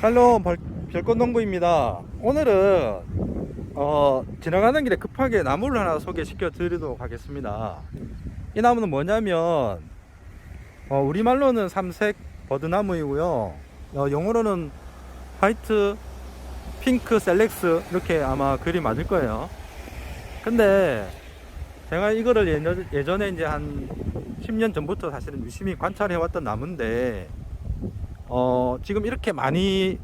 벌- 별꽃농부입니다. 오늘은 어, 지나가는 길에 급하게 나무를 하나 소개시켜 드리도록 하겠습니다. 이 나무는 뭐냐면 어, 우리말로는 삼색 버드나무이고요. 어, 영어로는 화이트 핑크 셀렉스 이렇게 아마 글이 맞을 거예요. 근데 제가 이거를 예전, 예전에 이제 한 10년 전부터 사실은 유심히 관찰해 왔던 나무인데 어, 지금 이렇게 많이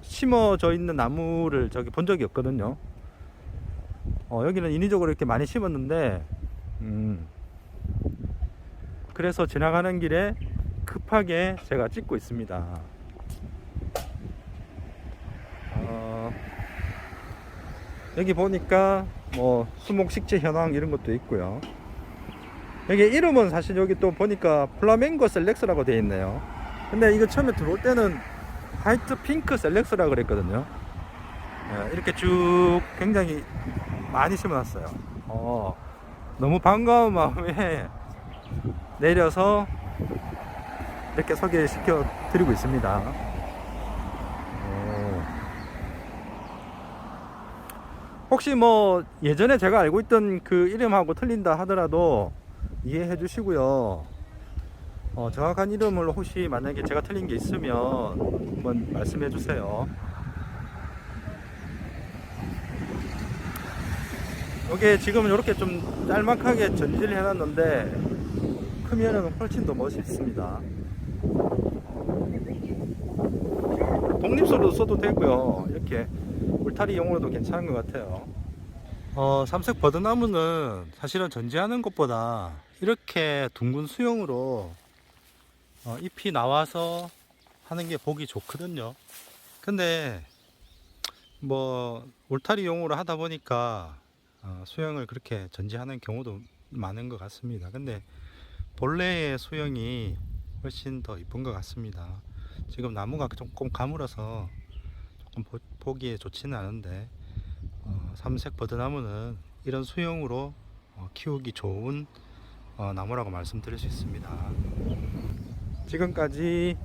심어져 있는 나무를 저기 본 적이 없거든요. 어, 여기는 인위적으로 이렇게 많이 심었는데, 음, 그래서 지나가는 길에 급하게 제가 찍고 있습니다. 어, 여기 보니까 뭐 수목 식재 현황 이런 것도 있고요. 여기 이름은 사실 여기 또 보니까 플라멩고 셀렉스라고 되어 있네요. 근데 이거 처음에 들어올 때는 화이트 핑크 셀렉스라 그랬거든요. 예, 이렇게 쭉 굉장히 많이 심어놨어요. 어, 너무 반가운 마음에 내려서 이렇게 소개시켜 드리고 있습니다. 어. 혹시 뭐 예전에 제가 알고 있던 그 이름하고 틀린다 하더라도 이해해 주시고요. 어, 정확한 이름을 혹시 만약에 제가 틀린 게 있으면 한번 말씀해 주세요. 이게 지금은 이렇게 좀 짤막하게 전지를 해놨는데 크면은 훨씬 더 멋있습니다. 독립소로도 써도 되고요. 이렇게 울타리용으로도 괜찮은 것 같아요. 어, 삼색 버드나무는 사실은 전지하는 것보다 이렇게 둥근 수영으로 어, 잎이 나와서 하는 게 보기 좋거든요. 근데 뭐 울타리용으로 하다 보니까 어, 수영을 그렇게 전지하는 경우도 많은 것 같습니다. 근데 본래의 수영이 훨씬 더 이쁜 것 같습니다. 지금 나무가 조금 가물어서 조금 보, 보기에 좋지는 않은데 어, 삼색 버드나무는 이런 수영으로 어, 키우기 좋은 어, 나무라고 말씀드릴 수 있습니다. 지금까지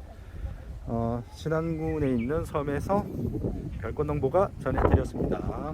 어, 신안군에 있는 섬에서 별꽃농부가 전해드렸습니다.